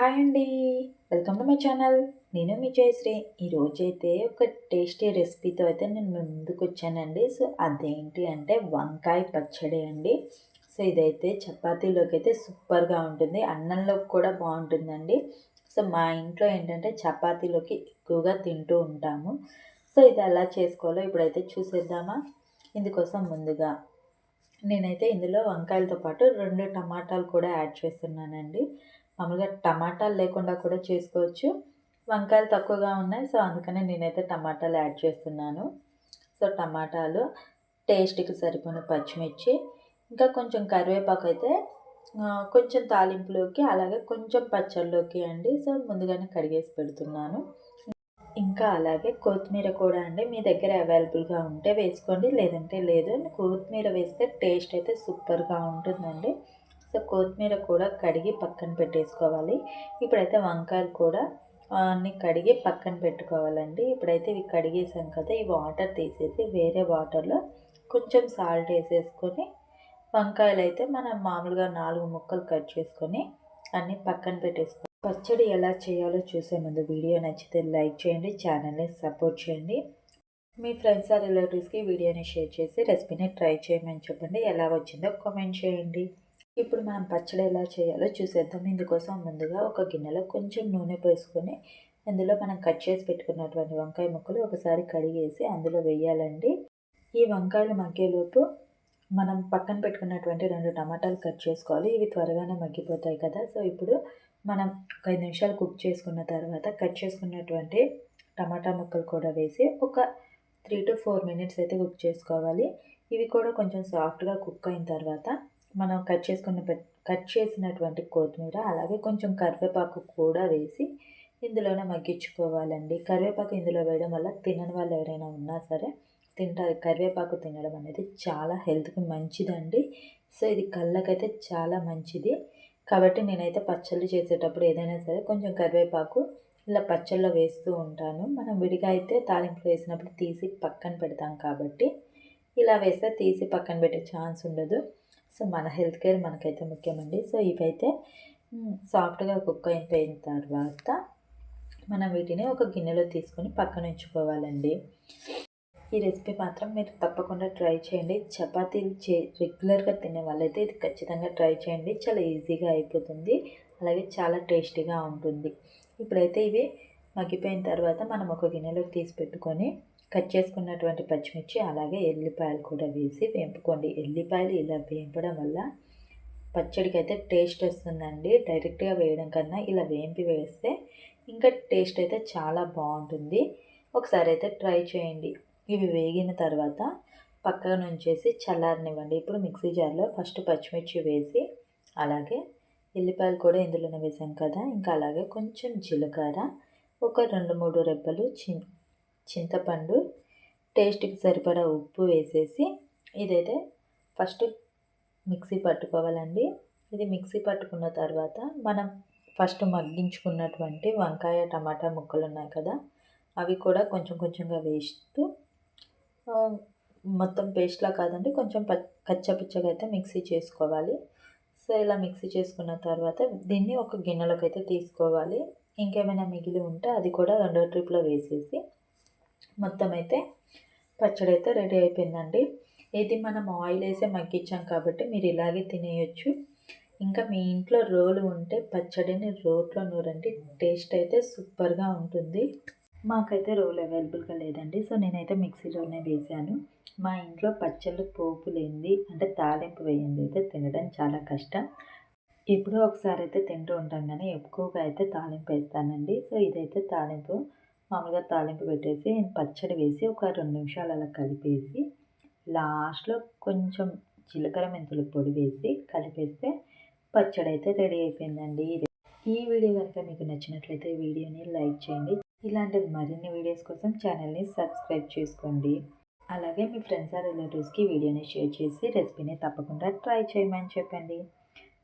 Hi అండి. Welcome to my channel. నేను మీ జయశ్రీ. ఈరోజైతే ఒక టేస్టీ రెసిపీతో అయితే నేను ముందుకు వచ్చానండి. సో అదేంటి అంటే వంకాయ పచ్చడి అండి. సో ఇదైతే చపాతీలోకి అయితే సూపర్గా ఉంటుంది. అన్నంలోకి కూడా బాగుంటుందండి. సో మా ఇంట్లో ఏంటంటే చపాతీలోకి ఎక్కువగా తింటూ ఉంటాము. సో ఇది ఎలా చేసుకోవాలో ఇప్పుడైతే చూసేద్దామా? ఇందుకోసం ముందుగా నేనైతే ఇందులో వంకాయలతో పాటు రెండు టమాటాలు కూడా యాడ్ చేస్తున్నానండి. మామూలుగా టమాటాలు లేకుండా కూడా చేసుకోవచ్చు. వంకాయలు తక్కువగా ఉన్నాయి సో అందుకనే నేనైతే టమాటాలు యాడ్ చేస్తున్నాను. సో టమాటాలు టేస్ట్కి సరిపోయిన పచ్చిమిర్చి ఇంకా కొంచెం కరివేపాకు అయితే కొంచెం తాలింపులోకి అలాగే కొంచెం పచ్చళ్ళలోకి అండి. సో ముందుగానే కడిగేసి పెడుతున్నాను. ఇంకా అలాగే కొత్తిమీర కూడా అండి. మీ దగ్గర అవైలబుల్గా ఉంటే వేసుకోండి లేదంటే లేదు. కొత్తిమీర వేస్తే టేస్ట్ అయితే సూపర్గా ఉంటుందండి. సో కొత్తిమీర కూడా కడిగి పక్కన పెట్టేసుకోవాలి. ఇప్పుడైతే వంకాయలు కూడా అన్నీ కడిగి పక్కన పెట్టుకోవాలండి. ఇప్పుడైతే ఇవి కడిగేసాం కదా ఈ వాటర్ తీసేసి వేరే వాటర్లో కొంచెం సాల్ట్ వేసేసుకొని వంకాయలు అయితే మనం మామూలుగా నాలుగు ముక్కలు కట్ చేసుకొని అన్నీ పక్కన పెట్టేసుకో పచ్చడి ఎలా చేయాలో చూసే ముందు వీడియో నచ్చితే లైక్ చేయండి ఛానల్ని సపోర్ట్ చేయండి. మీ ఫ్రెండ్స్ ఆ రిలేటివ్స్కి వీడియోని షేర్ చేసి రెసిపీని ట్రై చేయమని చెప్పండి. ఎలా వచ్చిందో కామెంట్ చేయండి. ఇప్పుడు మనం పచ్చడి ఎలా చేయాలో చూసేద్దాం. ఇందుకోసం ముందుగా ఒక గిన్నెలో కొంచెం నూనె పోసుకొని అందులో మనం కట్ చేసి పెట్టుకున్నటువంటి వంకాయ ముక్కలు ఒకసారి కడిగేసి అందులో వేయాలండి. ఈ వంకాయలు మగ్గేలోపు మనం పక్కన పెట్టుకున్నటువంటి రెండు టమాటాలు కట్ చేసుకోవాలి. ఇవి త్వరగానే మగ్గిపోతాయి కదా. సో ఇప్పుడు మనం ఒక ఐదు నిమిషాలు కుక్ చేసుకున్న తర్వాత కట్ చేసుకున్నటువంటి టమాటా ముక్కలు కూడా వేసి ఒక త్రీ టు ఫోర్ మినిట్స్ అయితే కుక్ చేసుకోవాలి. ఇవి కూడా కొంచెం సాఫ్ట్గా కుక్ అయిన తర్వాత మనం కట్ చేసుకున్న కట్ చేసినటువంటి కొత్తిమీర అలాగే కొంచెం కరివేపాకు కూడా వేసి ఇందులోనే మగ్గించుకోవాలండి. కరివేపాకు ఇందులో వేయడం వల్ల తినని వాళ్ళు ఎవరైనా ఉన్నా సరే తింటారు. కరివేపాకు తినడం అనేది చాలా హెల్త్కి మంచిదండి. సో ఇది కళ్ళకైతే చాలా మంచిది. కాబట్టి నేనైతే పచ్చళ్ళు చేసేటప్పుడు ఏదైనా సరే కొంచెం కరివేపాకు ఇలా పచ్చళ్ళలో వేస్తూ ఉంటాను. మనం విడిగా అయితే తాలింపు వేసినప్పుడు తీసి పక్కన పెడతాం కాబట్టి ఇలా వేస్తే తీసి పక్కన పెట్టే ఛాన్స్ ఉండదు. సో మన హెల్త్ కేర్ మనకైతే ముఖ్యమండి. సో ఇవైతే సాఫ్ట్గా కుక్ అయిపోయిన తర్వాత మనం వీటిని ఒక గిన్నెలో తీసుకొని పక్కన ఉంచుకోవాలండి. ఈ రెసిపీ మాత్రం మీరు తప్పకుండా ట్రై చేయండి. చపాతీలు చే రెగ్యులర్గా తినే వాళ్ళైతే ఇది ఖచ్చితంగా ట్రై చేయండి. చాలా ఈజీగా అయిపోతుంది. అలాగే చాలా టేస్టీగా ఉంటుంది. ఇప్పుడైతే ఇవి మగ్గిపోయిన తర్వాత మనం ఒక గిన్నెలోకి తీసి పెట్టుకొని కట్ చేసుకున్నటువంటి పచ్చిమిర్చి అలాగే ఎల్లిపాయలు కూడా వేసి వేంపుకోండి. ఎల్లిపాయలు ఇలా వేంపడం వల్ల పచ్చడికి అయితే టేస్ట్ వస్తుందండి. డైరెక్ట్గా వేయడం కన్నా ఇలా వేంపి వేస్తే ఇంకా టేస్ట్ అయితే చాలా బాగుంటుంది. ఒకసారి అయితే ట్రై చేయండి. ఇవి వేగిన తర్వాత పక్కన ఉంచేసి చల్లారనివ్వండి. ఇప్పుడు మిక్సీ జార్లో ఫస్ట్ పచ్చిమిర్చి వేసి అలాగే ఎల్లిపాయలు కూడా ఇందులోనే వేసాం కదా. ఇంకా అలాగే కొంచెం జీలకర్ర ఒక రెండు మూడు రెబ్బలు చి చింతపండు టేస్ట్కి సరిపడా ఉప్పు వేసేసి ఇదైతే ఫస్ట్ మిక్సీ పట్టుకోవాలండి. ఇది మిక్సీ పట్టుకున్న తర్వాత మనం ఫస్ట్ మగ్గించుకున్నటువంటి వంకాయ టమాటా ముక్కలు ఉన్నాయి కదా అవి కూడా కొంచెం కొంచెంగా వేస్తూ మొత్తం పేస్ట్లా కాదండి కొంచెం ప కచ్చపిచ్చగా అయితే మిక్సీ చేసుకోవాలి. సో ఇలా మిక్సీ చేసుకున్న తర్వాత దీన్ని ఒక గిన్నెలోకి అయితే తీసుకోవాలి. ఇంకేమైనా మిగిలి ఉంటే అది కూడా రెండో ట్రిప్లో వేసేసి మొత్తం అయితే పచ్చడి అయితే రెడీ అయిపోయిందండి. ఇది మనం ఆయిల్ వేసే మగ్గించాం కాబట్టి మీరు ఇలాగే తినేయచ్చు. ఇంకా మీ ఇంట్లో రోలు ఉంటే పచ్చడిని రోట్లో నూరండి. టేస్ట్ అయితే సూపర్గా ఉంటుంది. మాకైతే రోలు అవైలబుల్గా లేదండి. సో నేనైతే మిక్సీలోనే వేసాను మా ఇంట్లో పచ్చళ్ళు పోపు లేనిది అంటే తాలింపు వేయింది అయితే తినడం చాలా కష్టం. ఎప్పుడో ఒకసారి అయితే తింటూ ఉంటాం కానీ ఎక్కువగా అయితే తాలింపు వేస్తానండి. సో ఇదైతే తాలింపు మామూలుగా తాలింపు పెట్టేసి పచ్చడి వేసి ఒక రెండు నిమిషాలు అలా కలిపేసి లాస్ట్లో కొంచెం జీలకర్ర మెంతుల పొడి వేసి కలిపేస్తే పచ్చడి అయితే రెడీ అయిపోయిందండి. ఈ వీడియో కనుక మీకు నచ్చినట్లయితే వీడియోని లైక్ చేయండి. ఇలాంటి మరిన్ని వీడియోస్ కోసం ఛానల్ని సబ్స్క్రైబ్ చేసుకోండి. అలాగే మీ ఫ్రెండ్స్ ఆ రిలేటివ్స్కి వీడియోని షేర్ చేసి రెసిపీని తప్పకుండా ట్రై చేయమని చెప్పండి.